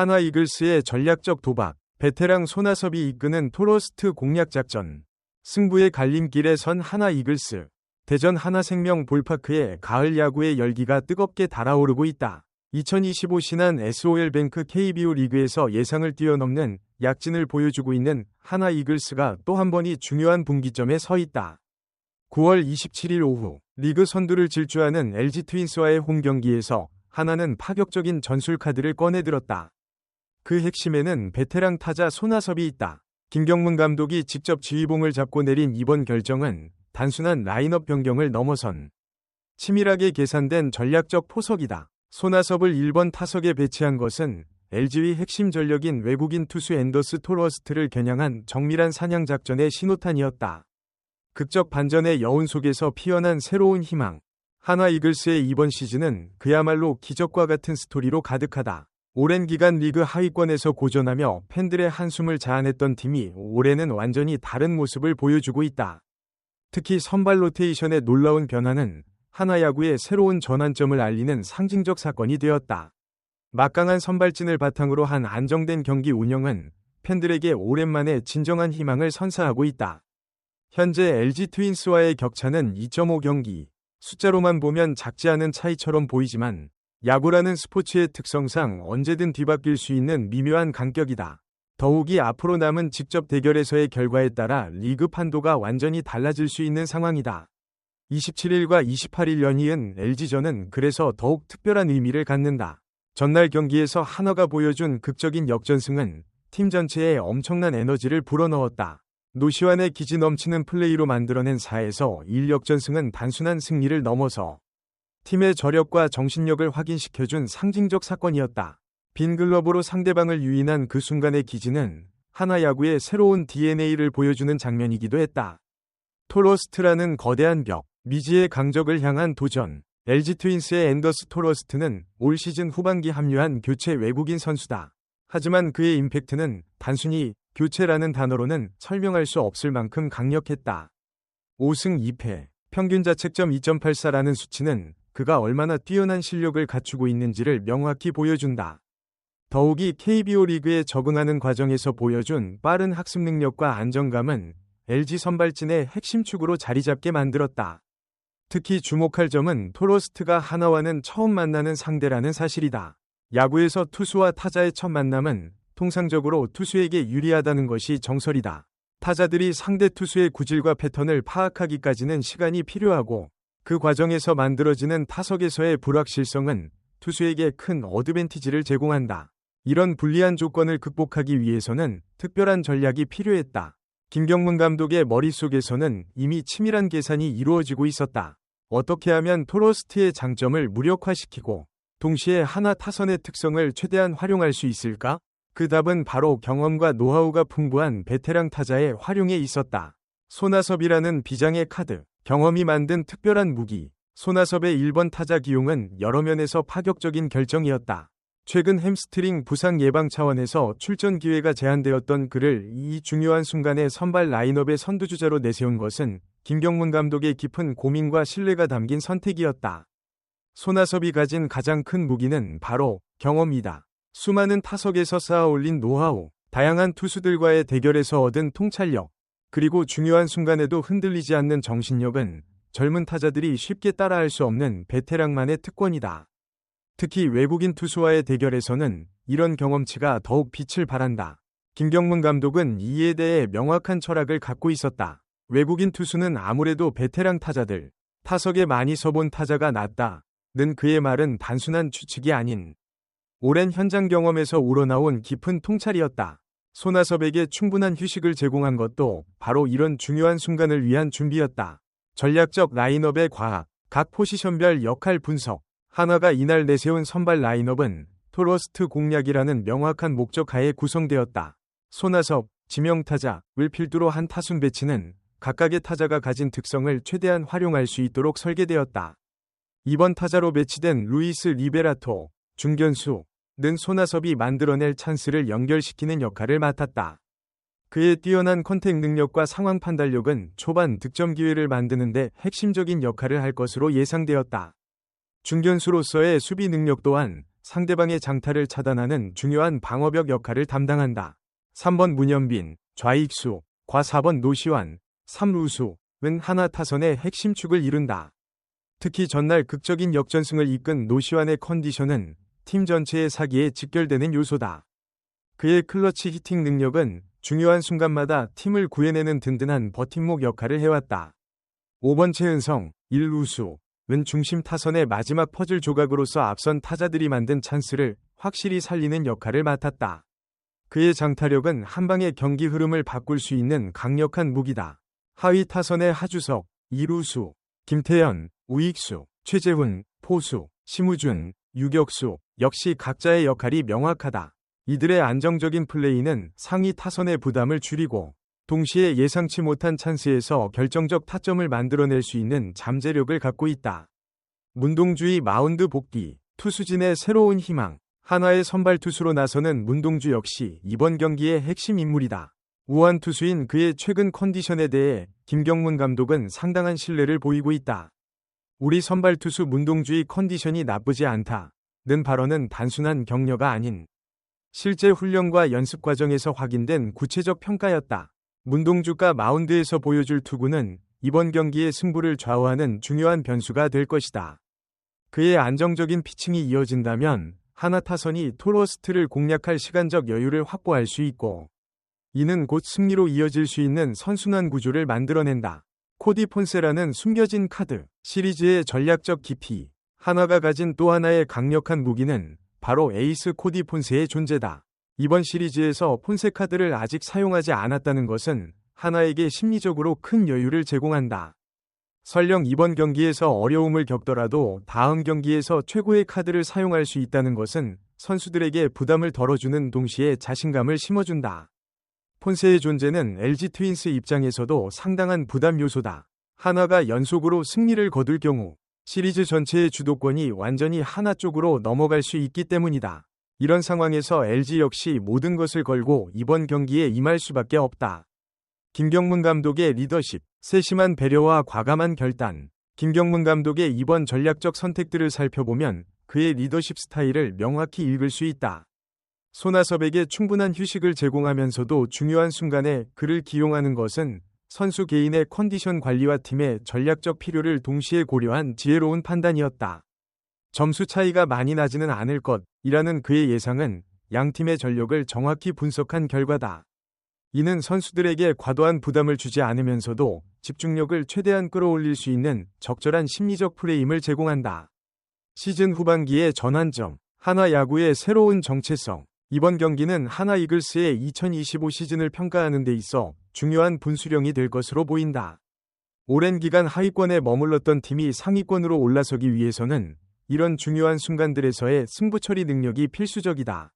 하나 이글스의 전략적 도박, 베테랑 손아섭이 이끄는 토로스트 공략 작전, 승부의 갈림길에 선 하나 이글스, 대전 하나생명 볼파크의 가을 야구의 열기가 뜨겁게 달아오르고 있다. 2025 신한 SOL뱅크 KBO 리그에서 예상을 뛰어넘는 약진을 보여주고 있는 하나 이글스가 또 한 번이 중요한 분기점에 서 있다. 9월 27일 오후 리그 선두를 질주하는 LG 트윈스와의 홈 경기에서 하나는 파격적인 전술 카드를 꺼내들었다. 그 핵심에는 베테랑 타자 손아섭이 있다. 김경문 감독이 직접 지휘봉을 잡고 내린 이번 결정은 단순한 라인업 변경을 넘어선 치밀하게 계산된 전략적 포석이다. 손아섭을 1번 타석에 배치한 것은 LG의 핵심 전력인 외국인 투수 앤더스 토러스트를 겨냥한 정밀한 사냥 작전의 신호탄이었다. 극적 반전의 여운 속에서 피어난 새로운 희망. 하나 이글스의 이번 시즌은 그야말로 기적과 같은 스토리로 가득하다. 오랜 기간 리그 하위권에서 고전하며 팬들의 한숨을 자아냈던 팀이 올해는 완전히 다른 모습을 보여주고 있다. 특히 선발 로테이션의 놀라운 변화는 하나야구의 새로운 전환점을 알리는 상징적 사건이 되었다. 막강한 선발진을 바탕으로 한 안정된 경기 운영은 팬들에게 오랜만에 진정한 희망을 선사하고 있다. 현재 LG 트윈스와의 격차는 2.5 경기. 숫자로만 보면 작지 않은 차이처럼 보이지만 야구라는 스포츠의 특성상 언제든 뒤바뀔 수 있는 미묘한 간격이다. 더욱이 앞으로 남은 직접 대결에서의 결과에 따라 리그 판도가 완전히 달라질 수 있는 상황이다. 27일과 28일 연이은 LG전은 그래서 더욱 특별한 의미를 갖는다. 전날 경기에서 한화가 보여준 극적인 역전승은 팀 전체에 엄청난 에너지를 불어넣었다. 노시환의 기지 넘치는 플레이로 만들어낸 4에서 1 역전승은 단순한 승리를 넘어서 팀의 저력과 정신력을 확인시켜준 상징적 사건이었다. 빈 글러브로 상대방을 유인한 그 순간의 기지는 하나 야구의 새로운 DNA를 보여주는 장면이기도 했다. 토로스트라는 거대한 벽, 미지의 강적을 향한 도전. LG 트윈스의 앤더스 토러스트는 올 시즌 후반기 합류한 교체 외국인 선수다. 하지만 그의 임팩트는 단순히 교체라는 단어로는 설명할 수 없을 만큼 강력했다. 5승 2패, 평균 자책점 2.84라는 수치는 그가 얼마나 뛰어난 실력을 갖추고 있는지를 명확히 보여준다. 더욱이 KBO 리그에 적응하는 과정에서 보여준 빠른 학습 능력과 안정감은 LG 선발진의 핵심 축으로 자리 잡게 만들었다. 특히 주목할 점은 토로스트가 하나와는 처음 만나는 상대라는 사실이다. 야구에서 투수와 타자의 첫 만남은 통상적으로 투수에게 유리하다는 것이 정설이다. 타자들이 상대 투수의 구질과 패턴을 파악하기까지는 시간이 필요하고 그 과정에서 만들어지는 타석에서의 불확실성은 투수에게 큰 어드밴티지를 제공한다. 이런 불리한 조건을 극복하기 위해서는 특별한 전략이 필요했다. 김경문 감독의 머릿속에서는 이미 치밀한 계산이 이루어지고 있었다. 어떻게 하면 토로스트의 장점을 무력화시키고 동시에 하나 타선의 특성을 최대한 활용할 수 있을까? 그 답은 바로 경험과 노하우가 풍부한 베테랑 타자의 활용에 있었다. 손아섭이라는 비장의 카드, 경험이 만든 특별한 무기, 손아섭의 1번 타자 기용은 여러 면에서 파격적인 결정이었다. 최근 햄스트링 부상 예방 차원에서 출전 기회가 제한되었던 그를 이 중요한 순간에 선발 라인업의 선두주자로 내세운 것은 김경문 감독의 깊은 고민과 신뢰가 담긴 선택이었다. 손아섭이 가진 가장 큰 무기는 바로 경험이다. 수많은 타석에서 쌓아 올린 노하우, 다양한 투수들과의 대결에서 얻은 통찰력, 그리고 중요한 순간에도 흔들리지 않는 정신력은 젊은 타자들이 쉽게 따라할 수 없는 베테랑만의 특권이다. 특히 외국인 투수와의 대결에서는 이런 경험치가 더욱 빛을 발한다. 김경문 감독은 이에 대해 명확한 철학을 갖고 있었다. 외국인 투수는 아무래도 베테랑 타자들, 타석에 많이 서본 타자가 낫다. 는 그의 말은 단순한 추측이 아닌 오랜 현장 경험에서 우러나온 깊은 통찰이었다. 손아섭에게 충분한 휴식을 제공한 것도 바로 이런 중요한 순간을 위한 준비였다. 전략적 라인업의 과학, 각 포지션별 역할 분석, 하나가 이날 내세운 선발 라인업은 토러스트 공략이라는 명확한 목적 하에 구성되었다. 손아섭, 지명타자, 윌필두로 한 타순 배치는 각각의 타자가 가진 특성을 최대한 활용할 수 있도록 설계되었다. 이번 타자로 배치된 루이스 리베라토, 중견수, 는 손아섭이 만들어낼 찬스를 연결시키는 역할을 맡았다. 그의 뛰어난 컨택 능력과 상황 판단력은 초반 득점 기회를 만드는데 핵심적인 역할을 할 것으로 예상되었다. 중견수로서의 수비 능력 또한 상대방의 장타를 차단하는 중요한 방어벽 역할을 담당한다. 3번 문현빈, 좌익수, 과 4번 노시환, 3루수은 하나 타선의 핵심 축을 이룬다. 특히 전날 극적인 역전승을 이끈 노시환의 컨디션은 팀 전체의 사기에 직결되는 요소다. 그의 클러치 히팅 능력은 중요한 순간마다 팀을 구해내는 든든한 버팀목 역할을 해왔다. 5번 최은성, 1루수, 은 중심 타선의 마지막 퍼즐 조각으로서 앞선 타자들이 만든 찬스를 확실히 살리는 역할을 맡았다. 그의 장타력은 한방의 경기 흐름을 바꿀 수 있는 강력한 무기다. 하위 타선의 하주석, 이루수, 김태현, 우익수, 최재훈, 포수, 심우준, 유격수 역시 각자의 역할이 명확하다. 이들의 안정적인 플레이는 상위 타선의 부담을 줄이고 동시에 예상치 못한 찬스에서 결정적 타점을 만들어낼 수 있는 잠재력을 갖고 있다. 문동주의 마운드 복귀, 투수진의 새로운 희망, 한화의 선발 투수로 나서는 문동주 역시 이번 경기의 핵심 인물이다. 우한 투수인 그의 최근 컨디션에 대해 김경문 감독은 상당한 신뢰를 보이고 있다. 우리 선발 투수 문동주의 컨디션이 나쁘지 않다. 는 발언은 단순한 격려가 아닌 실제 훈련과 연습 과정에서 확인된 구체적 평가였다. 문동주가 마운드에서 보여줄 투구는 이번 경기의 승부를 좌우하는 중요한 변수가 될 것이다. 그의 안정적인 피칭이 이어진다면 하나 타선이 토로스트를 공략할 시간적 여유를 확보할 수 있고 이는 곧 승리로 이어질 수 있는 선순환 구조를 만들어낸다. 코디 폰세라는 숨겨진 카드, 시리즈의 전략적 깊이, 하나가 가진 또 하나의 강력한 무기는 바로 에이스 코디 폰세의 존재다. 이번 시리즈에서 폰세 카드를 아직 사용하지 않았다는 것은 하나에게 심리적으로 큰 여유를 제공한다. 설령 이번 경기에서 어려움을 겪더라도 다음 경기에서 최고의 카드를 사용할 수 있다는 것은 선수들에게 부담을 덜어주는 동시에 자신감을 심어준다. 폰세의 존재는 LG 트윈스 입장에서도 상당한 부담 요소다. 하나가 연속으로 승리를 거둘 경우 시리즈 전체의 주도권이 완전히 하나 쪽으로 넘어갈 수 있기 때문이다. 이런 상황에서 LG 역시 모든 것을 걸고 이번 경기에 임할 수밖에 없다. 김경문 감독의 리더십, 세심한 배려와 과감한 결단. 김경문 감독의 이번 전략적 선택들을 살펴보면 그의 리더십 스타일을 명확히 읽을 수 있다. 손아섭에게 충분한 휴식을 제공하면서도 중요한 순간에 그를 기용하는 것은 선수 개인의 컨디션 관리와 팀의 전략적 필요를 동시에 고려한 지혜로운 판단이었다. 점수 차이가 많이 나지는 않을 것이라는 그의 예상은 양 팀의 전력을 정확히 분석한 결과다. 이는 선수들에게 과도한 부담을 주지 않으면서도 집중력을 최대한 끌어올릴 수 있는 적절한 심리적 프레임을 제공한다. 시즌 후반기의 전환점, 하나 야구의 새로운 정체성. 이번 경기는 하나 이글스의 2025 시즌을 평가하는 데 있어 중요한 분수령이 될 것으로 보인다. 오랜 기간 하위권에 머물렀던 팀이 상위권으로 올라서기 위해서는 이런 중요한 순간들에서의 승부 처리 능력이 필수적이다.